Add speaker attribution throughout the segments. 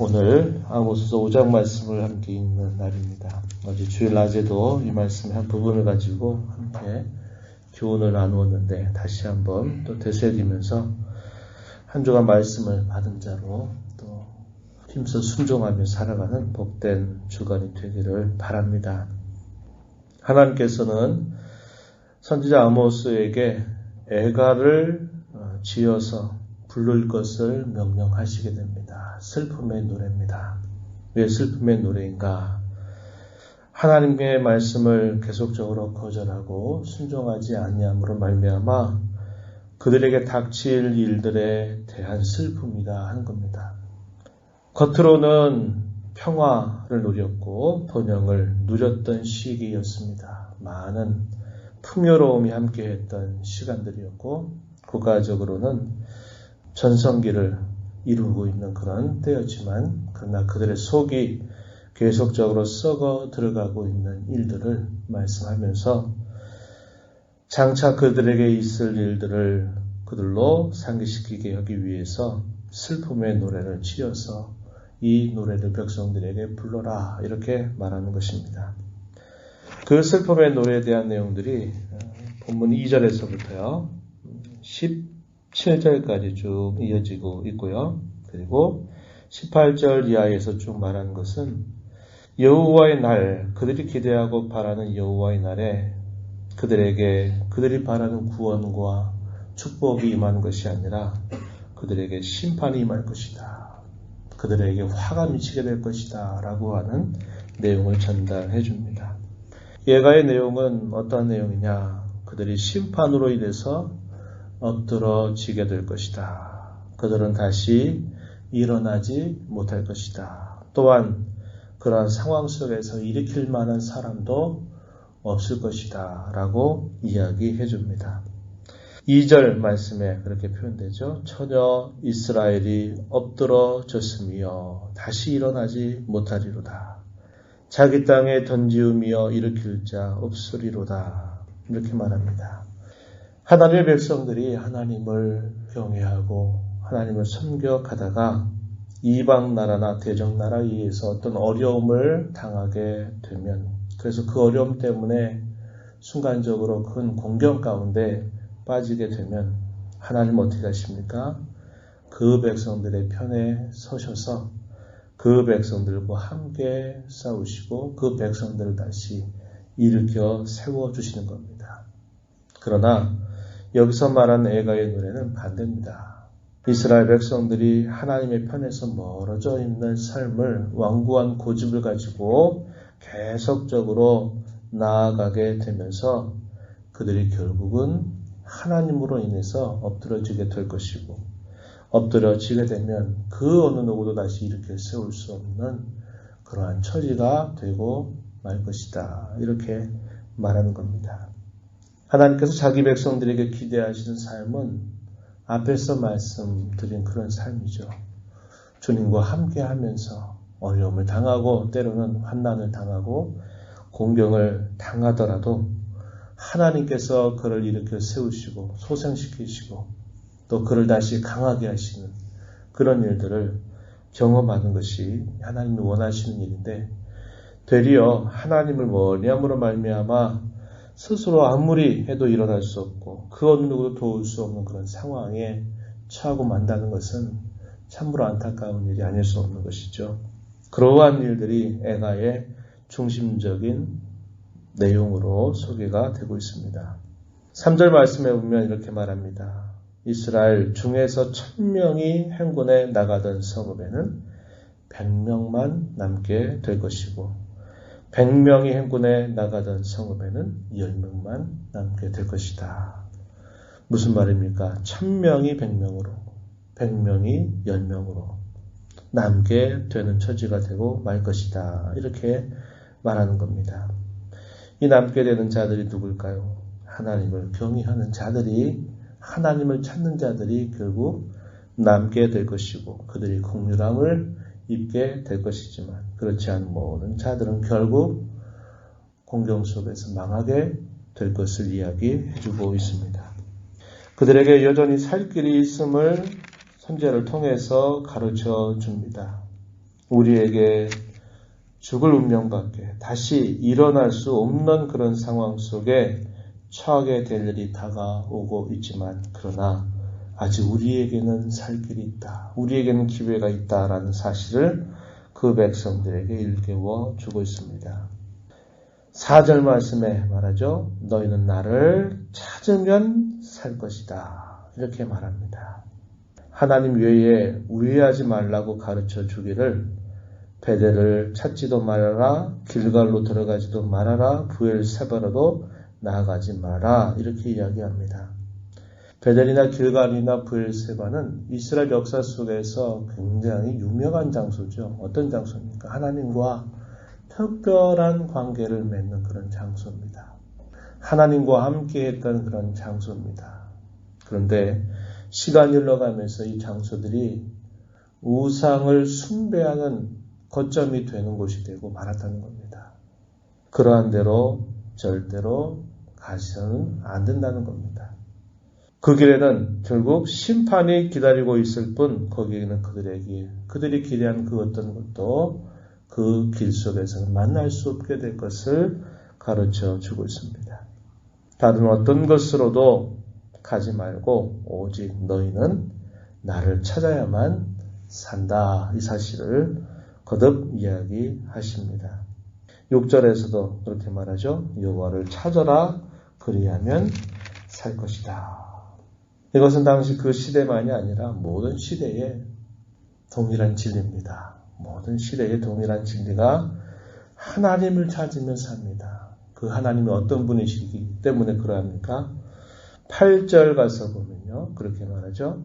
Speaker 1: 오늘 아모스서 5장 말씀을 함께 읽는 날입니다. 어제 주일 낮에도 이 말씀의 한 부분을 가지고 함께 교훈을 나누었는데 다시 한번 또 되새기면서 한 주간 말씀을 받은 자로 또 힘써 순종하며 살아가는 복된 주간이 되기를 바랍니다. 하나님께서는 선지자 아모스에게 애가를 어, 지어서 부를 것을 명령하시게 됩니다. 슬픔의 노래입니다. 왜 슬픔의 노래인가? 하나님의 말씀을 계속적으로 거절하고 순종하지 아니함으로 말미암아 그들에게 닥칠 일들에 대한 슬픔이다 하는 겁니다. 겉으로는 평화를 누렸고 번영을 누렸던 시기였습니다. 많은 풍요로움이 함께했던 시간들이었고 국가적으로는 전성기를 이루고 있는 그런 때였지만 그러나 그들의 속이 계속적으로 썩어 들어가고 있는 일들을 말씀하면서 장차 그들에게 있을 일들을 그들로 상기시키게 하기 위해서 슬픔의 노래를 지어서 이 노래를 백성들에게 불러라 이렇게 말하는 것입니다. 그 슬픔의 노래에 대한 내용들이 본문 2절에서부터요. 10 7절까지 쭉 이어지고 있고요. 그리고 18절 이하에서 쭉 말하는 것은 여호와의 날, 그들이 기대하고 바라는 여호와의 날에 그들에게 그들이 바라는 구원과 축복이 임하는 것이 아니라 그들에게 심판이 임할 것이다. 그들에게 화가 미치게 될 것이다. 라고 하는 내용을 전달해 줍니다. 예가의 내용은 어떤 내용이냐? 그들이 심판으로 인해서 엎드러지게 될 것이다. 그들은 다시 일어나지 못할 것이다. 또한 그러한 상황 속에서 일으킬 만한 사람도 없을 것이다. 라고 이야기해 줍니다. 2절 말씀에 그렇게 표현되죠. 처녀 이스라엘이 엎드러졌으며 다시 일어나지 못하리로다. 자기 땅에 던지우며 일으킬 자 없으리로다. 이렇게 말합니다. 하나님의 백성들이 하나님을 경외하고 하나님을 섬겨가다가 이방 나라나 대적 나라에 의해서 어떤 어려움을 당하게 되면 그래서 그 어려움 때문에 순간적으로 큰 공경 가운데 빠지게 되면 하나님 어떻게 하십니까? 그 백성들의 편에 서셔서 그 백성들과 함께 싸우시고 그 백성들을 다시 일으켜 세워 주시는 겁니다. 그러나 여기서 말한 애가의 노래는 반대입니다. 이스라엘 백성들이 하나님의 편에서 멀어져 있는 삶을 완고한 고집을 가지고 계속적으로 나아가게 되면서 그들이 결국은 하나님으로 인해서 엎드러지게 될 것이고 엎드려지게 되면 그 어느 누구도 다시 이렇게 세울 수 없는 그러한 처지가 되고 말 것이다. 이렇게 말하는 겁니다. 하나님께서 자기 백성들에게 기대하시는 삶은 앞에서 말씀드린 그런 삶이죠. 주님과 함께 하면서 어려움을 당하고 때로는 환난을 당하고 공경을 당하더라도 하나님께서 그를 일으켜 세우시고 소생시키시고 또 그를 다시 강하게 하시는 그런 일들을 경험하는 것이 하나님이 원하시는 일인데 되리어 하나님을 멀리함으로 말미암아 스스로 아무리 해도 일어날 수 없고 그 어느 누구도 도울 수 없는 그런 상황에 처하고 만다는 것은 참으로 안타까운 일이 아닐 수 없는 것이죠. 그러한 일들이 애가의 중심적인 내용으로 소개가 되고 있습니다. 3절 말씀에 보면 이렇게 말합니다. 이스라엘 중에서 천명이 행군에 나가던 성읍에는 백명만 남게 될 것이고 100명이 행군에 나가던 성읍에는 10명만 남게 될 것이다. 무슨 말입니까? 1000명이 100명으로, 100명이 10명으로 남게 되는 처지가 되고 말 것이다. 이렇게 말하는 겁니다. 이 남게 되는 자들이 누굴까요? 하나님을 경외하는 자들이 하나님을 찾는 자들이 결국 남게 될 것이고 그들이 공유함을 입게 될 것이지만 그렇지 않은 모든 자들은 결국 공경 속에서 망하게 될 것을 이야기해 주고 있습니다. 그들에게 여전히 살 길이 있음을 선제를 통해서 가르쳐 줍니다. 우리에게 죽을 운명밖에 다시 일어날 수 없는 그런 상황 속에 처하게 될 일이 다가오고 있지만 그러나 아직 우리에게는 살 길이 있다. 우리에게는 기회가 있다라는 사실을 그 백성들에게 일깨워 주고 있습니다. 4절 말씀에 말하죠. 너희는 나를 찾으면 살 것이다. 이렇게 말합니다. 하나님 외에 우회하지 말라고 가르쳐 주기를 베델을 찾지도 말아라, 길갈로 들어가지도 말아라, 부엘 세바로도 나아가지 마라 이렇게 이야기합니다. 베델이나 길갈이나 부엘 세바는 이스라엘 역사 속에서 굉장히 유명한 장소죠. 어떤 장소입니까? 하나님과 특별한 관계를 맺는 그런 장소입니다. 하나님과 함께 했던 그런 장소입니다. 그런데 시간이 흘러가면서 이 장소들이 우상을 숭배하는 거점이 되는 곳이 되고 말았다는 겁니다. 그러한 대로 절대로 가서는 안 된다는 겁니다. 그 길에는 결국 심판이 기다리고 있을 뿐 거기에는 그들의 길, 그들이 기대한 그 어떤 것도 그 길 속에서는 만날 수 없게 될 것을 가르쳐 주고 있습니다. 다른 어떤 것으로도 가지 말고 오직 너희는 나를 찾아야만 산다. 이 사실을 거듭 이야기하십니다. 6절에서도 그렇게 말하죠. 여호와를 찾아라 그리하면 살 것이다. 이것은 당시 그 시대만이 아니라 모든 시대에 동일한 진리입니다. 모든 시대의 동일한 진리가 하나님을 찾으면 삽니다. 그 하나님이 어떤 분이시기 때문에 그러합니까? 8절 가서 보면요. 그렇게 말하죠.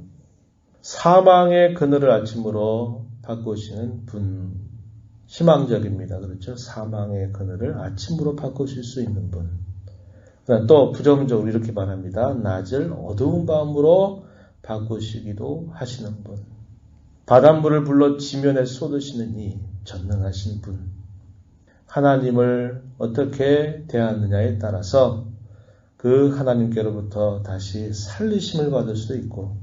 Speaker 1: 사망의 그늘을 아침으로 바꾸시는 분. 희망적입니다. 그렇죠? 사망의 그늘을 아침으로 바꾸실 수 있는 분. 또 부정적으로 이렇게 말합니다. 낮을 어두운 밤으로 바꾸시기도 하시는 분. 바닷물을 불러 지면에 쏟으시는 이 전능하신 분. 하나님을 어떻게 대하느냐에 따라서 그 하나님께로부터 다시 살리심을 받을 수도 있고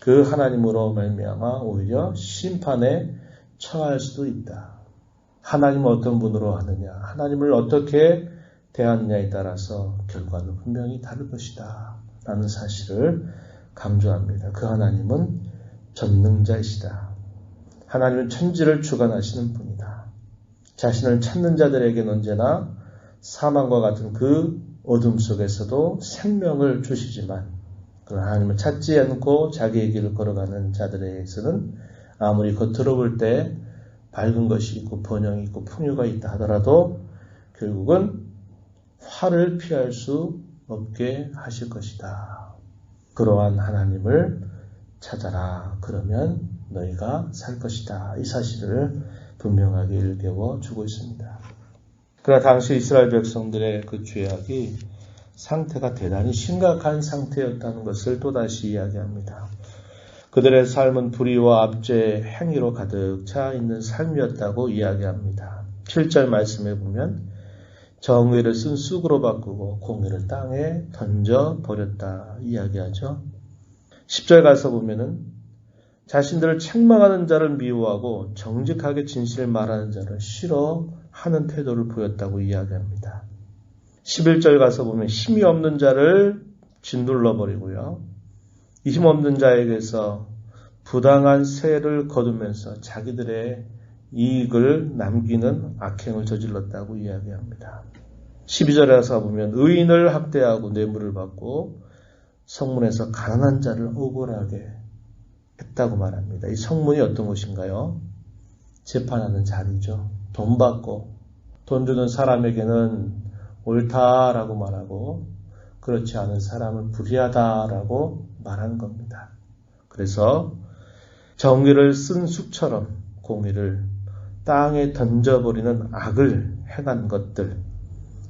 Speaker 1: 그 하나님으로 말미암아 오히려 심판에 처할 수도 있다. 하나님은 어떤 분으로 하느냐, 하나님을 어떻게 대하느냐에 따라서 결과는 분명히 다를 것이다. 라는 사실을 강조합니다. 그 하나님은 전능자이시다. 하나님은 천지를 주관하시는 분이다. 자신을 찾는 자들에게는 언제나 사망과 같은 그 어둠 속에서도 생명을 주시지만 그러나 하나님을 찾지 않고 자기의 길을 걸어가는 자들에게서는 아무리 겉으로 볼 때 밝은 것이 있고 번영이 있고 풍요가 있다 하더라도 결국은 화를 피할 수 없게 하실 것이다. 그러한 하나님을 찾아라. 그러면 너희가 살 것이다. 이 사실을 분명하게 일깨워 주고 있습니다. 그러나 당시 이스라엘 백성들의 그 죄악이 상태가 대단히 심각한 상태였다는 것을 또다시 이야기합니다. 그들의 삶은 불의와 압제, 행위로 가득 차 있는 삶이었다고 이야기합니다. 7절 말씀에 보면 정의를 쓴 쑥으로 바꾸고 공의를 땅에 던져 버렸다 이야기하죠. 10절 가서 보면은 자신들을 책망하는 자를 미워하고 정직하게 진실을 말하는 자를 싫어하는 태도를 보였다고 이야기합니다. 11절 가서 보면 힘이 없는 자를 짓눌러 버리고요. 힘 없는 자에게서 부당한 세를 거두면서 자기들의 이익을 남기는 악행을 저질렀다고 이야기합니다. 12절에 가서 보면 의인을 학대하고 뇌물을 받고 성문에서 가난한 자를 억울하게 했다고 말합니다. 이 성문이 어떤 곳인가요? 재판하는 자리죠. 돈 받고 돈 주는 사람에게는 옳다라고 말하고 그렇지 않은 사람은 불의하다라고 말하는 겁니다. 그래서 정의를 쓴 숲처럼 공의를 땅에 던져버리는 악을 행한 것들,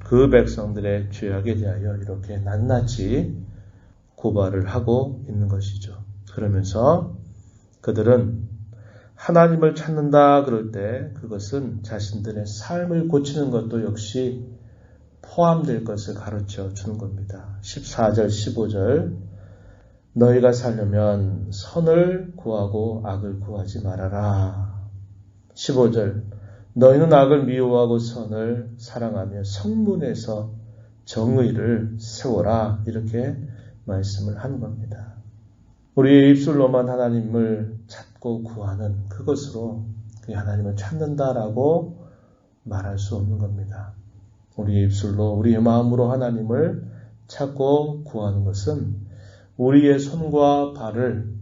Speaker 1: 그 백성들의 죄악에 대하여 이렇게 낱낱이 고발을 하고 있는 것이죠. 그러면서 그들은 하나님을 찾는다 그럴 때 그것은 자신들의 삶을 고치는 것도 역시 포함될 것을 가르쳐 주는 겁니다. 14절, 15절. 너희가 살려면 선을 구하고 악을 구하지 말아라. 15절 너희는 악을 미워하고 선을 사랑하며 성문에서 정의를 세워라 이렇게 말씀을 하는 겁니다. 우리의 입술로만 하나님을 찾고 구하는 그것으로 그 하나님을 찾는다라고 말할 수 없는 겁니다. 우리의 입술로 우리의 마음으로 하나님을 찾고 구하는 것은 우리의 손과 발을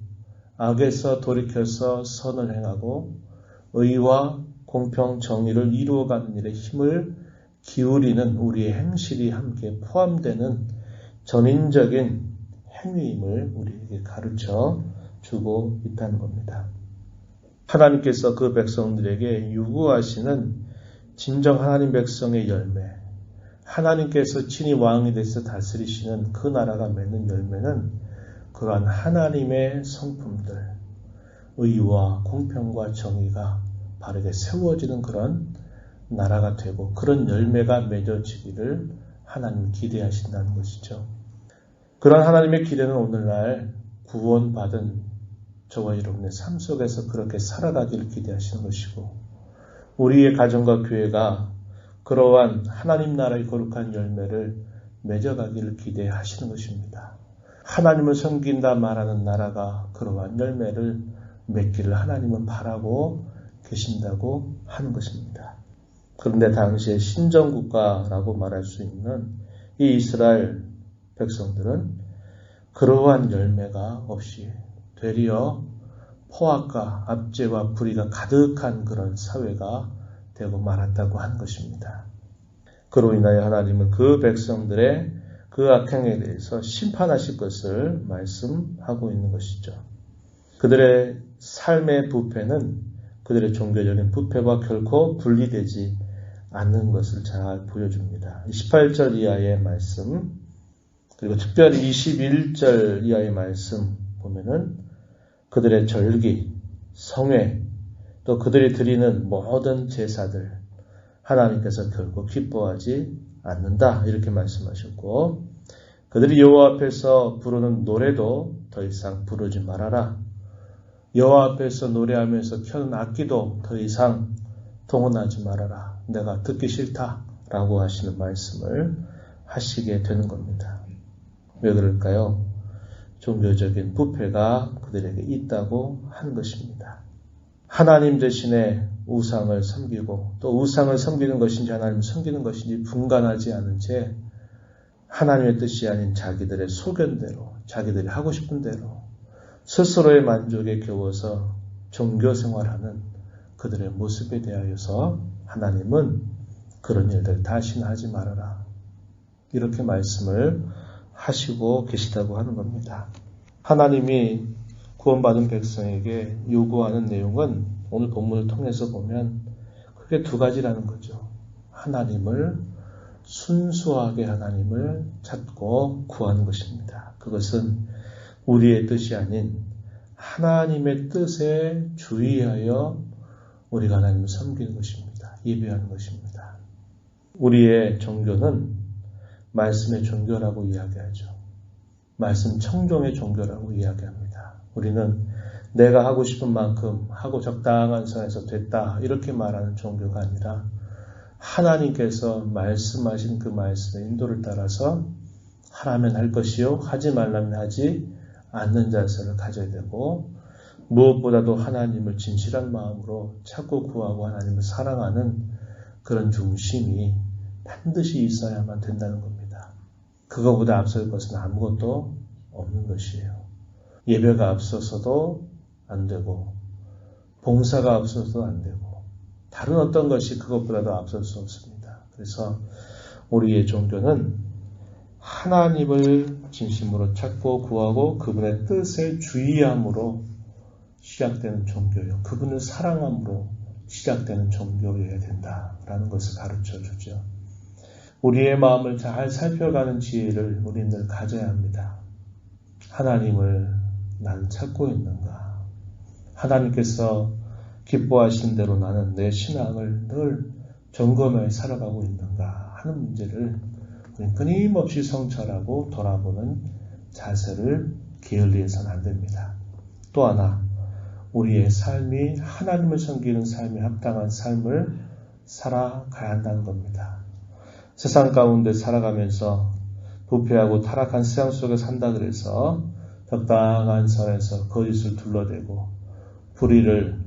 Speaker 1: 악에서 돌이켜서 선을 행하고 의와 공평 정의를 이루어가는 일에 힘을 기울이는 우리의 행실이 함께 포함되는 전인적인 행위임을 우리에게 가르쳐 주고 있다는 겁니다. 하나님께서 그 백성들에게 요구하시는 진정 하나님 백성의 열매, 하나님께서 친히 왕이 돼서 다스리시는 그 나라가 맺는 열매는 그러한 하나님의 성품들, 의와 공평과 정의가 바르게 세워지는 그런 나라가 되고 그런 열매가 맺어지기를 하나님 기대하신다는 것이죠. 그런 하나님의 기대는 오늘날 구원받은 저와 여러분의 삶 속에서 그렇게 살아가기를 기대하시는 것이고 우리의 가정과 교회가 그러한 하나님 나라의 거룩한 열매를 맺어가기를 기대하시는 것입니다. 하나님을 섬긴다 말하는 나라가 그러한 열매를 맺기를 하나님은 바라고 계신다고 하는 것입니다. 그런데 당시에 신정국가라고 말할 수 있는 이 이스라엘 백성들은 그러한 열매가 없이 되려 포악과 압제와 불의가 가득한 그런 사회가 되고 말았다고 하는 것입니다. 그로 인하여 하나님은 그 백성들의 그 악행에 대해서 심판하실 것을 말씀하고 있는 것이죠. 그들의 삶의 부패는 그들의 종교적인 부패와 결코 분리되지 않는 것을 잘 보여줍니다. 18절 이하의 말씀, 그리고 특별히 21절 이하의 말씀 보면은 그들의 절기, 성회, 또 그들이 드리는 모든 제사들 하나님께서 결코 기뻐하지 않는다 이렇게 말씀하셨고 그들이 여호와 앞에서 부르는 노래도 더 이상 부르지 말아라. 여호와 앞에서 노래하면서 켜는 악기도 더 이상 동원하지 말아라. 내가 듣기 싫다라고 하시는 말씀을 하시게 되는 겁니다. 왜 그럴까요? 종교적인 부패가 그들에게 있다고 하는 것입니다. 하나님 대신에 우상을 섬기고 또 우상을 섬기는 것인지 하나님을 섬기는 것인지 분간하지 않은 채 하나님의 뜻이 아닌 자기들의 소견대로 자기들이 하고 싶은 대로 스스로의 만족에 겨워서 종교 생활하는 그들의 모습에 대하여서 하나님은 그런 일들 다시는 하지 말아라. 이렇게 말씀을 하시고 계시다고 하는 겁니다. 하나님이 구원받은 백성에게 요구하는 내용은 오늘 본문을 통해서 보면 크게 두 가지라는 거죠. 하나님을 순수하게 하나님을 찾고 구하는 것입니다. 그것은 우리의 뜻이 아닌 하나님의 뜻에 주의하여 우리가 하나님을 섬기는 것입니다. 예배하는 것입니다. 우리의 종교는 말씀의 종교라고 이야기하죠. 말씀 청종의 종교라고 이야기합니다. 우리는 내가 하고 싶은 만큼 하고 적당한 선에서 됐다 이렇게 말하는 종교가 아니라 하나님께서 말씀하신 그 말씀의 인도를 따라서 하라면 할 것이요 하지 말라면 하지 않는 자세를 가져야 되고 무엇보다도 하나님을 진실한 마음으로 찾고 구하고 하나님을 사랑하는 그런 중심이 반드시 있어야만 된다는 겁니다. 그거보다 앞설 것은 아무것도 없는 것이에요. 예배가 앞서서도 안 되고, 봉사가 앞서서도 안 되고, 다른 어떤 것이 그것보다도 앞설 수 없습니다. 그래서 우리의 종교는 하나님을 진심으로 찾고 구하고 그분의 뜻에 주의함으로 시작되는 종교요. 그분을 사랑함으로 시작되는 종교여야 된다라는 것을 가르쳐 주죠. 우리의 마음을 잘 살펴가는 지혜를 우리는 가져야 합니다. 하나님을 나는 찾고 있는가? 하나님께서 기뻐하신 대로 나는 내 신앙을 늘 점검해 살아가고 있는가 하는 문제를 끊임없이 성찰하고 돌아보는 자세를 게을리해서는 안 됩니다. 또 하나, 우리의 삶이 하나님을 섬기는 삶에 합당한 삶을 살아가야 한다는 겁니다. 세상 가운데 살아가면서 부패하고 타락한 세상 속에 산다 그래서 적당한 선에서 거짓을 둘러대고 불의를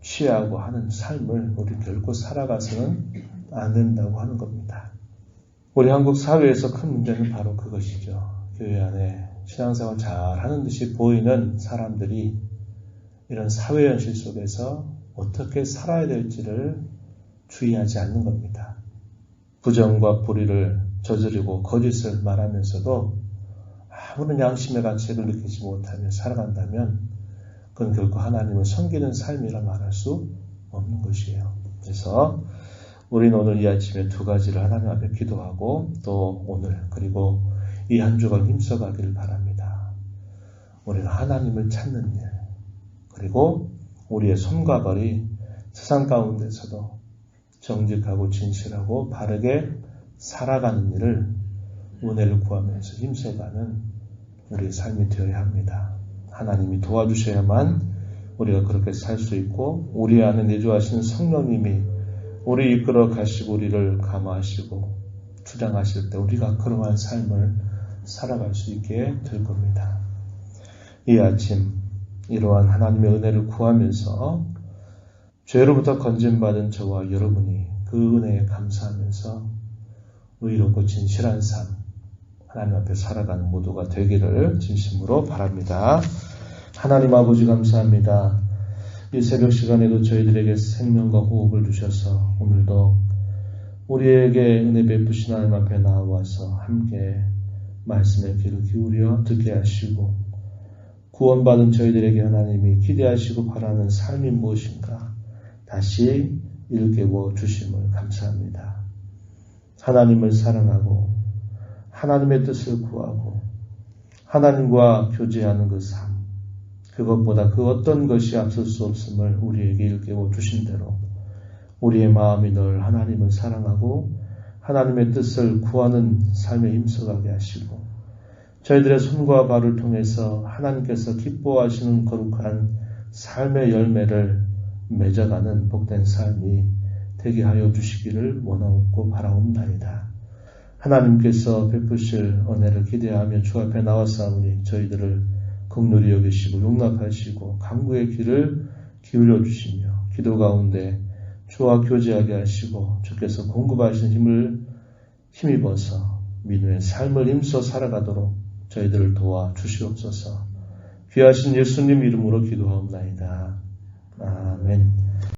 Speaker 1: 취하고 하는 삶을 우리 결코 살아가서는 안 된다고 하는 겁니다. 우리 한국 사회에서 큰 문제는 바로 그것이죠. 교회 안에 신앙생활 잘 하는 듯이 보이는 사람들이 이런 사회 현실 속에서 어떻게 살아야 될지를 주의하지 않는 겁니다. 부정과 불의를 저지르고 거짓을 말하면서도 아무런 양심의 가책을 느끼지 못하며 살아간다면 그건 결코 하나님을 섬기는 삶이라 말할 수 없는 것이에요. 그래서 우리는 오늘 이 아침에 두 가지를 하나님 앞에 기도하고 또 오늘 그리고 이 한 주간 힘써가기를 바랍니다. 우리가 하나님을 찾는 일 그리고 우리의 손과 발이 세상 가운데서도 정직하고 진실하고 바르게 살아가는 일을 은혜를 구하면서 힘써가는 우리의 삶이 되어야 합니다. 하나님이 도와주셔야만 우리가 그렇게 살 수 있고 우리 안에 내주하시는 성령님이 우리 이끌어 가시고 우리를 감화하시고 주장하실 때 우리가 그러한 삶을 살아갈 수 있게 될 겁니다. 이 아침 이러한 하나님의 은혜를 구하면서 죄로부터 건진받은 저와 여러분이 그 은혜에 감사하면서 의롭고 진실한 삶, 하나님 앞에 살아가는 모두가 되기를 진심으로 바랍니다. 하나님 아버지 감사합니다. 이 새벽 시간에도 저희들에게 생명과 호흡을 주셔서 오늘도 우리에게 은혜 베푸신 하나님 앞에 나와서 함께 말씀의 귀를 기울여 듣게 하시고 구원받은 저희들에게 하나님이 기대하시고 바라는 삶이 무엇인가 다시 일깨워 주심을 감사합니다. 하나님을 사랑하고 하나님의 뜻을 구하고 하나님과 교제하는 그 삶, 그것보다 그 어떤 것이 앞설 수 없음을 우리에게 일깨워 주신 대로 우리의 마음이 늘 하나님을 사랑하고 하나님의 뜻을 구하는 삶에 힘써가게 하시고 저희들의 손과 발을 통해서 하나님께서 기뻐하시는 거룩한 삶의 열매를 맺어가는 복된 삶이 되게 하여 주시기를 원하옵고 바라옵나이다. 하나님께서 베푸실 은혜를 기대하며 주 앞에 나와싸우니 저희들을 긍휼히 여기시고 용납하시고 강구의 길을 기울여 주시며 기도 가운데 주와 교제하게 하시고 주께서 공급하신 힘을 힘입어서 민우의 삶을 힘써 살아가도록 저희들을 도와 주시옵소서. 귀하신 예수님 이름으로 기도하옵나이다. 아멘.